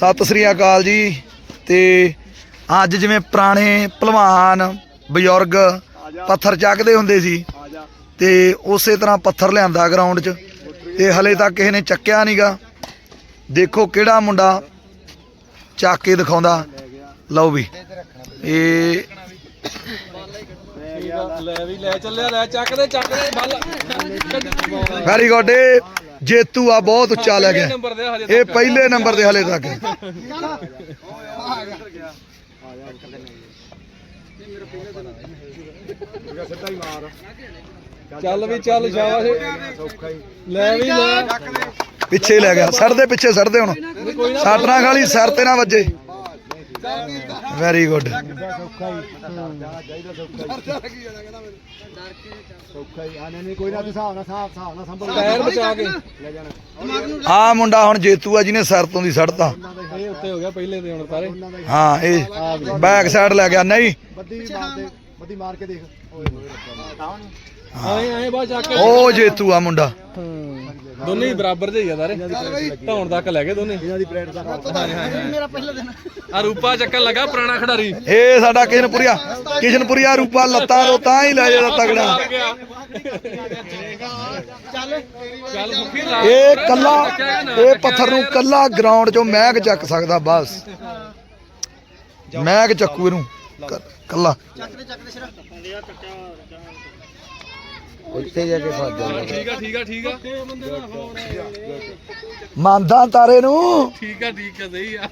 ਸਤਿ ਸ੍ਰੀ ਅਕਾਲ ਜੀ ਤੇ ਅੱਜ ਜਿਵੇਂ ਪੁਰਾਣੇ ਪਹਿਲਵਾਨ ਬਜ਼ੁਰਗ ਪੱਥਰ ਚੱਕਦੇ ਹੁੰਦੇ ਸੀ ਤੇ ਉਸੇ ਤਰ੍ਹਾਂ ਪੱਥਰ ਲਿਆਂਦਾ ਗਰਾਊਂਡ 'ਚ ਤੇ ਹਲੇ ਤੱਕ ਕਿਸੇ ਨੇ ਚੱਕਿਆ ਨਹੀਂਗਾ ਦੇਖੋ ਕਿਹੜਾ ਮੁੰਡਾ ਚੱਕ ਕੇ ਦਿਖਾਉਂਦਾ। ਲਓ ਵੀ ਇਹ ਲੈ ਵੀ ਲੈ ਚੱਲਿਆ ਲੈ ਚੱਕ ਦੇ ਚੱਕ ਦੇ ਬੱਲ। ਵੈਰੀ ਗੁੱਡ ਜੇਤੂ ਆ ਬਹੁਤ ਉੱਚਾ ਲੈ ਗਿਆ। ਦੇ ਇਹ ਪਹਿਲੇ ਨੰਬਰ ਤੇ ਹਲੇ ਤੱਕ। ਚੱਲ ਵੀ ਚੱਲ ਸ਼ਾਬਾਸ਼। ਲੈ ਵੀ ਲੈ। ਪਿੱਛੇ ਲੈ ਗਿਆ ਦੇ ਪਿੱਛੇ ਸੜਦੇ ਹੁਣ। ਸੱਟ ਨਾ ਖਾਲੀ ਸਿਰ ਤੇ ਨਾ ਵੱਜੇ। ਵੈਰੀ ਗੁੱਡ ਟਾਇਰ ਬਚਾ ਕੇ ਆ ਮੁੰਡਾ ਹੁਣ ਜੇਤੂ ਆ ਜਿਹਨੇ ਸਿਰ ਤੋਂ ਦੀ ਸੜਤਾ ਇਹ ਉੱਤੇ ਹੋ ਗਿਆ ਪਹਿਲੇ ਤੇ ਹੁਣ ਸਾਰੇ ਹਾਂ ਇਹ ਬੈਕ ਸਾਈਡ ਲੈ ਗਿਆ ਨਹੀਂ ਆਏ ਆਏ ਬਾ ਚੱਕ ਕੇ ਉਹ ਜੇਤੂ ਆ ਮੁੰਡਾ। ਦੋਨੇ ਹੀ ਬਰਾਬਰ ਜਿਹੇ ਹੀ ਆ ਸਾਰੇ। ਧੌਣ ਤੱਕ ਲੈ ਗਏ ਦੋਨੇ। ਮੇਰਾ ਪਹਿਲਾ ਦਿਨ। ਆ ਰੂਪਾ ਚੱਕਣ ਲੱਗਾ ਪੁਰਾਣਾ ਖਿਡਾਰੀ। ਇਹ ਸਾਡਾ ਕਿਸ਼ਨਪੁਰੀਆ। ਕਿਸ਼ਨਪੁਰੀਆ ਰੂਪਾ ਲੱਤਾਂ ਤੋਂ ਤਾਂ ਹੀ ਲੈ ਜਾਂਦਾ ਤਗੜਾ। ਚੱਲ ਚੱਲ ਸੁੱਖੀ ਲਾ ਇਹ ਕੱਲਾ ਇਹ ਪੱਥਰ ਨੂੰ ਕੱਲਾ ਗਰਾਊਂਡ ਚੋਂ ਮਹਿਕ ਚੱਕ ਸਕਦਾ ਬਸ। ਮਹਿਕ ਚੱਕੂ ਇਹਨੂੰ। ਕੱਲਾ। ਚੱਕ ਦੇ ਚੱਕ ਦੇ ਸਿਰਾ। ਠੀਕ ਆ ਠੀਕ ਆ ਠੀਕ ਆ। ਮੰਨਦਾ ਤਾਰੇ ਨੂੰ। ਠੀਕ ਆ ਠੀਕ ਆ ਸਹੀ ਆ।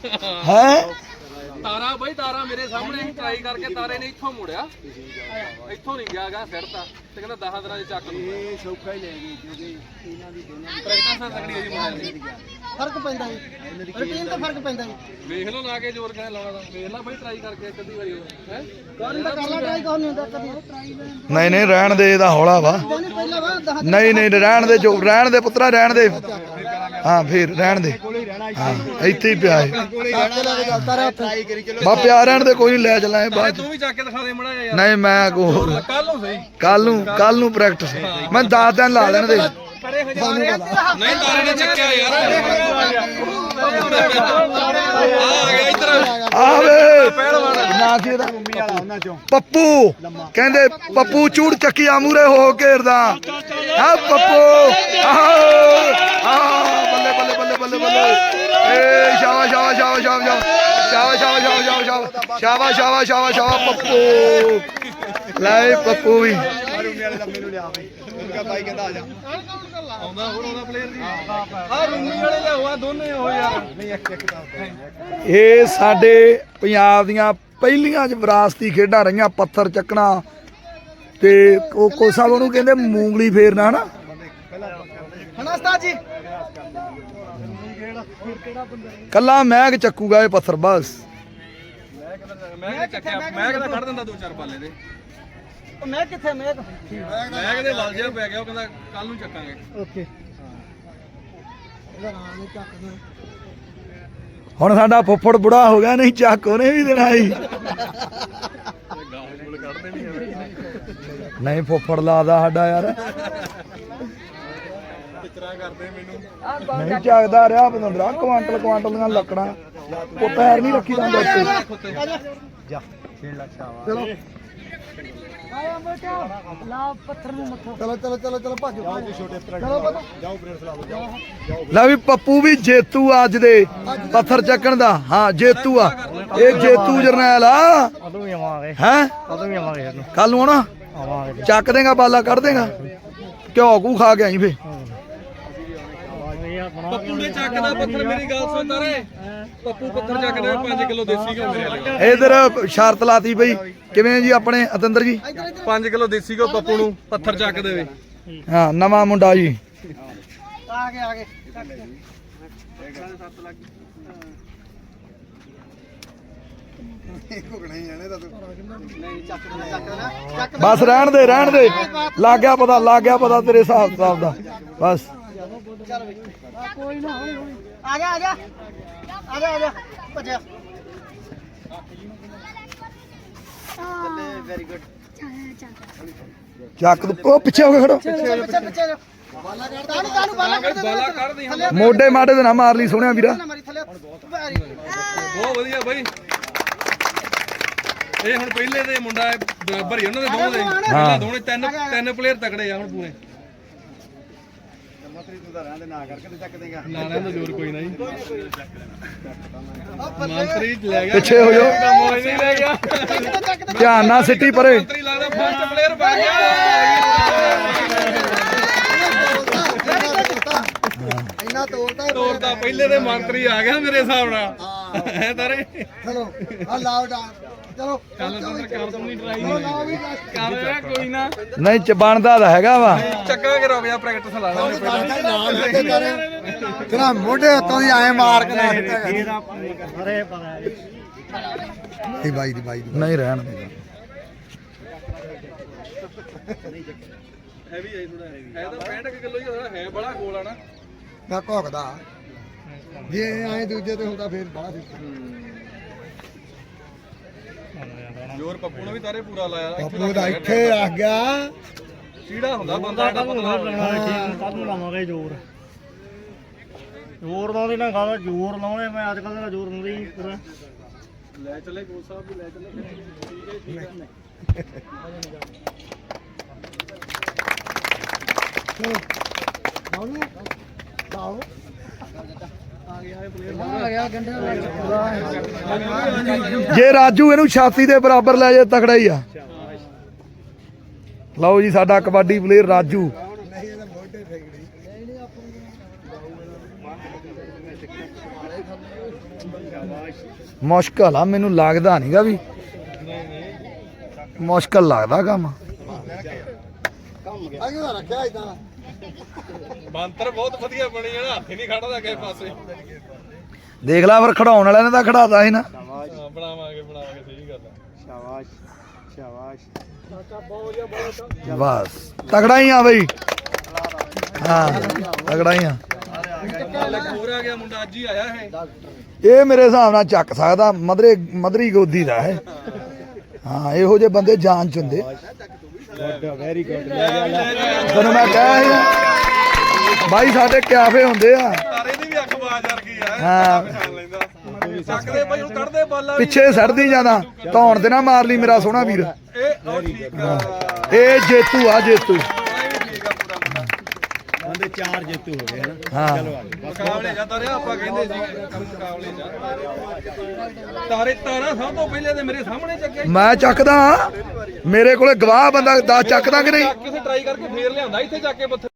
ਹੈ? ਤਾਰਾ ਬਈ ਤਾਰਾ ਮੇਰੇ ਸਾਹਮਣੇ ਟਰਾਈ ਕਰਕੇ ਤਾਰੇ ਨੇ ਇੱਥੋਂ ਮੁੜਿਆ। ਇੱਥੋਂ ਨਹੀਂ ਗਿਆ ਗਾ ਸਿਰ ਤਾਂ ਤੇ ਕਹਿੰਦਾ 10 ਦਿਨਾਂ ਚ ਚੱਕ ਲੂ ਇਹ ਸੌਖਾ ਹੀ ਲੈ ਗਈ ਕਿਉਂਕਿ ਇਹਨਾਂ ਦੀ ਦੋਨਾਂ ਪ੍ਰੈਕਟਿਸ ਤਕੜੀ ਹੈ ਜੀ ਦੀ। ਫ਼ਰਕ ਪੈਂਦਾ ਜੀ। ਰੁਟੀਨ ਤੇ ਫ਼ਰਕ ਪੈਂਦਾ ਜੀ। ਵੇਖ ਲਓ ਲਾ ਕੇ ਜ਼ੋਰ ਕਿਵੇਂ ਲਾਉਣਾ ਦਾ ਵੇਖ ਲੈ ਬਈ ਟਰਾਈ ਕਰਕੇ ਇੱਕ ਅੱਧੀ ਵਾਰੀ ਹੈ? ਕਾਰਨ ਦਾ ਕਰ ਲਾ ਟਰਾਈ ਕੋਈ ਨਹੀਂ ਹੁੰਦਾ ਕਦੀ ਨਹੀਂ ਨਹੀਂ ਰਹਿਣ ਦੇ ਇਹਦਾ ਹੌਲਾ ਵਾ। ਨਹੀਂ ਪਹਿਲਾਂ ਵਾ 10 ਨਹੀਂ ਨਹੀਂ ਰਹਿਣ ਦੇ ਜੋ ਰਹਿਣ ਦੇ ਪੁੱਤਰਾ ਰਹਿਣ ਦੇ। ਹਾਂ ਫੇਰ ਰਹਿਣ ਦੇ। ਹਾਂ ਇੱਥੇ ਹੀ ਪਿਆ ਹੈ। ਬਾ ਪਿਆ ਰਹਿਣ ਦੇ ਕੋਈ ਨਹੀਂ ਲੈ ਚਲਾਂਗੇ ਬਾਅਦ ਚ। ਤੂੰ ਵੀ ਚੱਕ ਕੇ ਦਿਖਾ ਦੇ ਮੜਾ ਯਾਰ। ਨਹੀਂ ਮੈਂ ਕੋ ਕੱਲ ਨੂੰ ਸਹੀ। ਕੱਲ ਨੂੰ ਕੱਲ ਨੂੰ ਪ੍ਰੈਕਟਿਸ ਮੈਂ 10 ਦਿਨ ਲਾ ਦੇਣ ਦੇ। ਨਹੀਂ ਤਾਰੇ ਨੇ ਚੱਕਿਆ ਯਾਰ। ਆ ਗਿਆ ਇੱਧਰ। ਆਵੇ। ਨਾ ਕੀ ਇਹਦਾ। ਪੱਪੂ। ਕਹਿੰਦੇ ਪੱਪੂ ਚੂੜ ਚੱਕੀਆਂ ਮੂਰੇ ਹੋ ਘੇਰਦਾ ਆ ਪੱਪੂ। ਆਹ। ਆਹ ਬੱਲੇ ਬੱਲੇ ਬੱਲੇ ਬੱਲੇ। ਸ਼ਾਬਾਸ਼ ਸ਼ਾਬਾਸ਼ ਸ਼ਾਬਾਸ਼ ਸ਼ਾਬਾਸ਼ ਸ਼ਾਬਾਸ਼ ਸ਼ਾਬਾਸ਼ ਸ਼ਾਬਾਸ਼ ਸ਼ਾਬਾਸ਼ ਸ਼ਾਬਾਸ਼ ਸ਼ਾਬਾਸ਼ ਪੱਪੂ। ਲੈ ਪੱਪੂ ਵੀ। ਆਉਂਦਾ ਹੋਰ ਆਉਂਦਾ ਪਲੇਅਰ ਦੀ ਆ ਰੂਮੀ ਵਾਲੇ ਲਿਆਓ ਆ ਦੋਨੇ ਉਹ ਯਾਰ ਇਹ ਸਾਡੇ ਪੰਜਾਬ ਦੀਆਂ ਪਹਿਲੀਆਂ ਵਿਰਾਸਤੀ ਖੇਡਾਂ ਰਹੀਆਂ, ਪੱਥਰ ਚੱਕਣਾ। ਤੇ ਕੋਕੋ ਸਾਹਿਬ ਉਹਨੂੰ ਕਹਿੰਦੇ ਮੂੰਗਲੀ ਫੇਰਨਾ, ਹਨਾ? ਹਣਾ ਉਸਤਾਦ ਜੀ? ਕੱਲਾ ਮਹਿਕ ਚੱਕੂਗਾ ਇਹ ਪੱਥਰ ਬਸ। ਮੈਂ ਕਿਹਾ ਚੱਕਿਆ ਮੈਂ ਕਹਿੰਦਾ ਕੱਢ ਦਿੰਦਾ ਦੋ ਚਾਰ ਪਾਲੇ ਦੇ। ਉਹ ਮੈਂ ਕਿੱਥੇ ਮੈਂ ਮੈਂ ਕਹਿੰਦੇ ਵਲ ਜਿਹਾ ਪੈ ਗਿਆ ਉਹ ਕਹਿੰਦਾ ਕੱਲ ਨੂੰ ਚੱਕਾਂਗੇ। ਓਕੇ। ਇਹਦਾ ਨਾਮ ਨਹੀਂ ਚੱਕਦਾ। ਹੁਣ ਸਾਡਾ ਫੁੱਫੜ ਬੁੜਾ ਹੋ ਗਿਆ ਨਹੀਂ ਚੱਕ ਉਹਨੇ ਵੀ ਦੇਣਾ ਸੀ। ਨਹੀਂ ਫੁੱਫੜ ਲਾਦਾ ਸਾਡਾ ਯਾਰ। ਟਿਚਰਾ ਕਰਦੇ ਮੈਨੂੰ। ਨਹੀਂ ਚੱਕਦਾ ਰਿਹਾ ਬੰਦਰਾ ਕੁਆਂਟਲ ਕੁਆਂਟਲ ਦੀਆਂ ਲੱਕੜਾਂ। ਉਹ ਪੈਰ ਨਹੀਂ ਰੱਖੀ ਜਾਂਦਾ ਆਇਆ ਬੇਟਾ ਲਾ ਪੱਥਰ ਨੂੰ ਮੱਥਾ। ਚਲੋ ਚਲੋ ਚਲੋ ਚਲੋ ਭੱਜੋ ਛੋਟੇ ਚਲੋ ਪਤਾ ਲੈ ਵੀ ਪੱਪੂ ਵੀ ਜੇਤੂ ਅੱਜ ਦੇ ਪੱਥਰ ਚੱਕਣ ਦਾ। ਹਾਂ ਜੇਤੂ ਆ। ਇਹ ਜੇਤੂ ਜਰਨੈਲ ਆ। ਉਦੋਂ ਵੀ ਆਵਾਂਗੇ। ਹੈ? ਉਦੋਂ ਵੀ ਆਵਾਂਗੇ ਕੱਲ ਨੂੰ। ਆਉਣਾ? ਆਵਾਂਗੇ। ਚੱਕ ਦੇਗਾ ਬਾਲਾ ਕੱਢ ਦੇਗਾ। ਘਿਓ ਕੂ ਖਾ ਕੇ ਆਈ ਫੇ। ਪੱਪੂ ਨੇ ਚੱਕਦਾ ਪੱਥਰ ਮੇਰੀ ਗੱਲ ਸੁਣ ਤਾਰੇ। ਪੱਪੂ ਪੱਥਰ ਚੱਕਦੇ 5 ਕਿਲੋ ਦੇਸੀ ਘਿਓ ਮੇਰੇ ਵਾਲੇ। ਇਧਰ ਸ਼ਰਤ ਲਾਤੀ ਬਈ। ਕਿਵੇਂ ਜੀ ਆਪਣੇ ਅਤਿੰਦਰ ਜੀ? 5 ਕਿਲੋ ਦੇਸੀ ਘਿਓ ਪੱਪੂ ਨੂੰ ਪੱਥਰ ਚੱਕ ਦੇਵੇ ਹਾਂ ਨਵਾਂ ਮੁੰਡਾ ਜੀ। ਆ ਗਏ ਆ ਗਏ। ਬਸ ਰਹਿਣ ਦੇ ਰਹਿਣ ਦੇ। ਲੱਗ ਗਿਆ ਪਤਾ ਲੱਗ ਗਿਆ ਪਤਾ ਤੇਰੇ ਹਿਸਾਬ ਕਿਤਾਬ ਦਾ। ਬਸ। ਕੋਈ ਨਾ ਹੌਲੀ ਹੌਲੀ ਆ ਜਾ ਆ ਜਾ ਆ ਜਾ ਆ ਜਾ ਭੱਜਿਆ ਵੈਰੀ ਗੁੱਡ ਚੱਕ ਤੂੰ- ਉਹ ਪਿੱਛੇ ਹੋ ਕੇ ਖੜੋ। ਪਿੱਛੇ ਪਿੱਛੇ ਬਾਲਾ ਬਈ ਬਾਲਾ ਮੋਢੇ ਮਾਢੇ ਤੇ ਨਾ ਮਾਰ ਲਈ ਸੋਹਣਿਆ ਵੀਰਾ। ਮਾਰੀ ਥੱਲੇ ਵੈਰੀ ਬਹੁਤ ਵਧੀਆ ਬਈ। ਇਹ ਹੁਣ ਪਹਿਲੇ ਦੇ ਮੁੰਡਾ ਹੈ, ਬਰਾਬਰ ਹੀ ਉਹਨਾਂ ਦੇ ਦੋਵਾਂ ਦੇ। ਪਹਿਲਾਂ ਤਿੰਨ ਤਿੰਨ ਪਲੇਅਰ ਤਕੜੇ ਆ ਹੁਣ ਪੂਰੇ। ਦਾ ਜ਼ੋਰ ਕੋਈ ਨਹੀਂ। ਮੰਤਰੀ ਲੈ ਗਿਆ। ਪਿੱਛੇ ਹੋ ਜਾਓ। ਮੋਇ ਨਹੀਂ ਲੈ ਗਿਆ। ਧਿਆਨ ਨਾਲ ਸਿੱਟੀ ਪਰੇ। ਮੰਤਰੀ ਲੱਗਦਾ ਫਸਟ ਪਲੇਅਰ ਬਣ ਗਿਆ। ਇੰਨਾ ਤੋੜਦਾ ਤੋਰਦਾ ਪਹਿਲੇ ਦੇ ਮੰਤਰੀ ਆ ਗਿਆ ਮੇਰੇ ਹਿਸਾਬ ਨਾਲ। ਹੈ ਤਾਰੇ? ਚਲੋ ਆ ਲਾਓ ਡਾ ਚਲੋ ਚੱਲ ਤਾਂ ਕਰ ਤੂੰ ਨਹੀਂ ਟਰਾਈ ਕਰ ਰਿਹਾ ਕੋਈ ਨਾ। ਨਹੀਂ ਚ ਬਣਦਾ ਤਾਂ ਹੈਗਾ ਵਾ। ਚੱਕਾਂਗੇ ਰੋ ਗਿਆ ਪ੍ਰੈਕਟਿਸ ਲਾ ਪਹਿਲਾਂ। ਤੇਰਾ। ਮੋਢੇ ਉੱਤੋਂ ਦੀ ਐ ਮਾਰ ਕੇ ਨਾ ਇਹ ਬਾਈ ਦੀ ਬਾਈ ਦੀ। ਨਹੀਂ ਰਹਿਣ ਦੇ। ਹੈਵੀ ਹੈ ਥੋੜਾ ਹੈ ਤਾਂ 65 ਕਿਲੋ ਹੀ ਥੋੜਾ ਹੈ ਬੜਾ ਗੋਲ ਆ ਨਾ। ਮੈਂ ਭੋਗਦਾ ਜੇ ਐ ਦੂਜੇ ਤੇ ਹੁੰਦਾ ਫੇਰ ਬਾਹਰ ਜੋਰ ਪੱਪੂ ਨੇ ਵੀ ਤਾਰੇ ਪੂਰਾ ਲਾਇਆ। ਪੱਪੂ ਦਾ ਇੱਥੇ ਆ ਗਿਆ। ਚੀੜਾ ਹੁੰਦਾ ਬੰਦਾ ਦਾ ਪਤਲਾ ਕੱਲ ਨੂੰ ਲਾਵਾਂਗੇ ਜ਼ੋਰ। ਜ਼ੋਰ ਲਾਉਂਦੇ ਨਾ ਖਾਦਾ ਜ਼ੋਰ ਲਾਉਣੇ ਮੈਂ ਅੱਜ ਕੱਲ ਦਾ ਜ਼ੋਰ ਲਾਉਂਦੇ ਹੀ ਪੂਰਾ। ਲੈ ਚੱਲੇ ਕੋਚ ਸਾਹਿਬ ਵੀ ਲੈ ਚੱਲੇ ਬਾਉਣੀ ਬਾਉ ਜੇ ਰਾਜੂ ਇਹਨੂੰ ਛਾਤੀ ਦੇ ਬਰਾਬਰ ਲੈ ਜਾਏ, ਤਕੜਾ ਹੀ ਆ। ਲਓ ਜੀ, ਸਾਡਾ ਕਬੱਡੀ ਪਲੇਅਰ ਰਾਜੂ। ਨਹੀਂ ਮੁਸ਼ਕਲ ਆ, ਮੈਨੂੰ ਲੱਗਦਾ ਨਹੀਂਗਾ ਵੀ। ਮੁਸ਼ਕਲ ਲੱਗਦਾ ਕੰਮ। ਅਗੇ ਰੱਖਿਆ ਇਦਾਂ ਬੰਤਰ ਬਹੁਤ ਵਧੀਆ ਬਣੀ ਹੈ ਨਾ ਹੱਥ ਹੀ ਨਹੀਂ ਖੜਦਾ ਕਿਸੇ ਪਾਸੇ। ਦੇਖ ਲੈ ਫਿਰ ਖੜਾਉਣ ਵਾਲਿਆਂ ਨੇ ਤਾਂ ਖੜਾਤਾ ਸੀ ਨਾ। ਹਾਂ, ਬਣਾਵਾਂਗੇ ਬਣਾਵਾਂਗੇ ਸਹੀ ਗੱਲ ਆ। ਸ਼ਾਬਾਸ਼ ਸ਼ਾਬਾਸ਼। ਬਸ ਤਗੜਾ ਹੀ ਆ ਬਈ। ਹਾਂ ਤਗੜਾ ਹੀ ਆ ਹੋਰ ਆ ਗਿਆ ਮੁੰਡਾ ਅੱਜ ਹੀ ਆਇਆ ਇਹ। ਇਹ ਮੇਰੇ ਹਿਸਾਬ ਨਾਲ ਚੱਕ ਸਕਦਾ ਮਦਰੇ ਮਦਰੀ ਗੋਦੀ ਦਾ ਹੈ ਹਾਂ ਇਹੋ ਜਿਹੇ ਬੰਦੇ ਜਾਨ ਚ ਹੁੰਦੇ। ਵੈਰੀ ਗੁੱਡ ਤੈਨੂੰ ਮੈਂ ਕਹਿ ਰਿਹਾ ਬਾਈ ਸਾਡੇ ਕਿਆਫੇ ਹੁੰਦੇ ਆ। ਤਾਰੇ ਦੀ ਵੀ ਅੱਖ ਬਾਜ ਵਰਗੀ ਆ। ਹਾਂ। ਪਛਾਣ ਲੈਂਦਾ। ਚੱਕਦੇ ਭਾਈ ਹੁਣ ਕੱਢਦੇ ਬਾਲਾਂ ਵੀ ਪਿੱਛੇ ਸੜਦੀ ਜਾਂਦਾ ਧੌਣ ਤੇ ਨਾ ਮਾਰ ਲਈ ਮੇਰਾ ਸੋਹਣਾ ਵੀਰ। ਇਹ ਉਹ ਠੀਕ ਆ। ਇਹ ਜੇਤੂ ਆ ਜੇਤੂ। ਇਹ ਵੀ ਠੀਕ ਆ ਪੂਰਾ ਮੁੰਡਾ ਬੰਦੇ ਚਾਰ ਜੇਤੂ ਹੋ ਗਏ ਹਨ? ਹਾਂ। ਮੁਕਾਬਲੇ ਜਾ ਤਾਰੇ ਆਪਾਂ ਕਹਿੰਦੇ ਸੀ ਮੁਕਾਬਲੇ ਜਾ ਤਾਰੇ ਤਾਰਾ ਸਭ ਤੋਂ ਪਹਿਲੇ ਤੇ ਮੇਰੇ ਸਾਹਮਣੇ ਚੱਕਿਆ ਮੈਂ ਚੱਕਦਾ ਮੇਰੇ ਕੋਲੇ ਗਵਾਹ ਬੰਦਾ 10 ਚੱਕਦਾ ਕਿ ਨਹੀਂ? ਕਿਸੇ ਟਰਾਈ ਕਰਕੇ ਫੇਰ ਲਿਆਂਦਾ ਇੱਥੇ ਚੱਕ ਕੇ ਪੱਥਰ